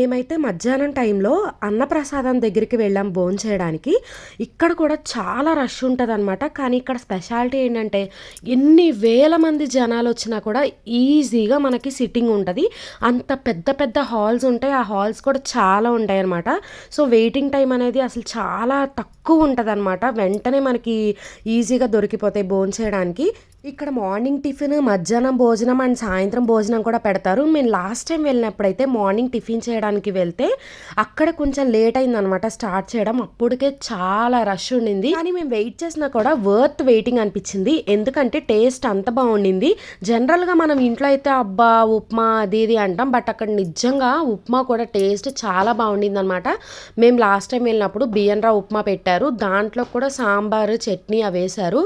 మేమైతే మధ్యాహ్నం టైంలో అన్నప్రసాదం దగ్గరికి వెళ్ళాం భోంచేయడానికి ఇక్కడ కూడా చాలా రష్ ఉంటుంది అనమాట కానీ ఇక్కడ స్పెషాలిటీ ఏంటంటే ఎన్ని వేల మంది జనాలు వచ్చినా కూడా ఈజీగా మనకి సిట్టింగ్ ఉంటుంది. అంత పెద్ద పెద్ద హాల్స్ ఉంటాయి. ఆ హాల్స్ కూడా చాలా ఉంటాయి అనమాట సో వెయిటింగ్ టైం అనేది అసలు చాలా తక్కువ ఉంటుంది అనమాట వెంటనే మనకి ఈజీగా దొరికిపోతాయి భోంచేయడానికి ఇక్కడ మార్నింగ్ టిఫిన్ మధ్యాహ్నం భోజనం అండ్ సాయంత్రం భోజనం కూడా పెడతారు. మేము లాస్ట్ టైం వెళ్ళినప్పుడైతే మార్నింగ్ టిఫిన్ చేయడానికి వెళ్తే అక్కడ కొంచెం లేట్ అయిందనమాట స్టార్ట్ చేయడం. అప్పటికే చాలా రష్ ఉండింది. కానీ మేము వెయిట్ చేసినా కూడా వర్త్ వెయిటింగ్ అనిపించింది. ఎందుకంటే టేస్ట్ అంత బాగుండింది. జనరల్గా మనం ఇంట్లో అయితే అబ్బా ఉప్మా అది ఇది అంటాం. బట్ అక్కడ నిజంగా ఉప్మా కూడా టేస్ట్ చాలా బాగుండింది అనమాట మేము లాస్ట్ టైం వెళ్ళినప్పుడు బియ్యం రా ఉప్మా పెట్టారు. దాంట్లో కూడా సాంబారు చట్నీ అవేశారు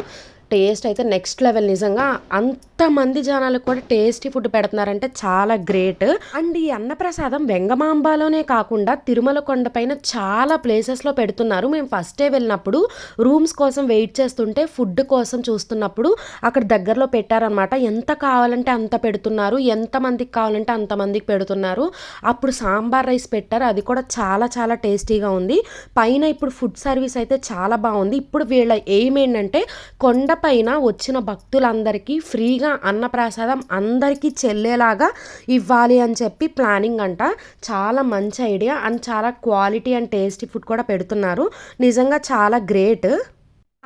టేస్ట్ అయితే నెక్స్ట్ లెవెల్ నిజంగా. అంతమంది జనాలకు కూడా టేస్టీ ఫుడ్ పెడుతున్నారంటే చాలా గ్రేట్. అండ్ ఈ అన్నప్రసాదం వెంగమాంబాలోనే కాకుండా తిరుమల కొండపైన చాలా ప్లేసెస్లో పెడుతున్నారు. మేము ఫస్ట్ డే వెళ్ళినప్పుడు రూమ్స్ కోసం వెయిట్ చేస్తుంటే ఫుడ్ కోసం చూస్తున్నప్పుడు అక్కడ దగ్గరలో పెట్టారనమాట ఎంత కావాలంటే అంత పెడుతున్నారు. ఎంతమందికి కావాలంటే అంతమందికి పెడుతున్నారు. అప్పుడు సాంబార్ రైస్ పెట్టారు. అది కూడా చాలా చాలా టేస్టీగా ఉంది. పైన ఇప్పుడు ఫుడ్ సర్వీస్ అయితే చాలా బాగుంది. ఇప్పుడు వీళ్ళ ఎయిమ్ ఏంటంటే పైన వచ్చిన భక్తులందరికీ ఫ్రీగా అన్నప్రసాదం అందరికీ చెల్లేలాగా ఇవ్వాలి అని చెప్పి ప్లానింగ్ అంట. చాలా మంచి ఐడియా అండ్ చాలా క్వాలిటీ అండ్ టేస్టీ ఫుడ్ కూడా పెడుతున్నారు. నిజంగా చాలా గ్రేట్.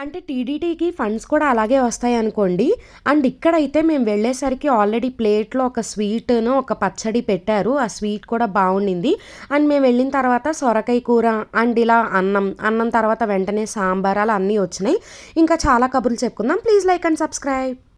అంటే టీడీటీకి ఫండ్స్ కూడా అలాగే వస్తాయి అనుకోండి. అండ్ ఇక్కడైతే మేము వెళ్ళేసరికి ఆల్రెడీ ప్లేట్లో ఒక స్వీట్ను ఒక పచ్చడి పెట్టారు. ఆ స్వీట్ కూడా బాగుండింది. అండ్ మేము వెళ్ళిన తర్వాత సొరకాయ కూర అండ్ ఇలా అన్నం అన్నం తర్వాత వెంటనే సాంబార్ అలా అన్నీ వచ్చినాయి. ఇంకా చాలా కబుర్లు చెప్పుకుందాం. Please like and subscribe.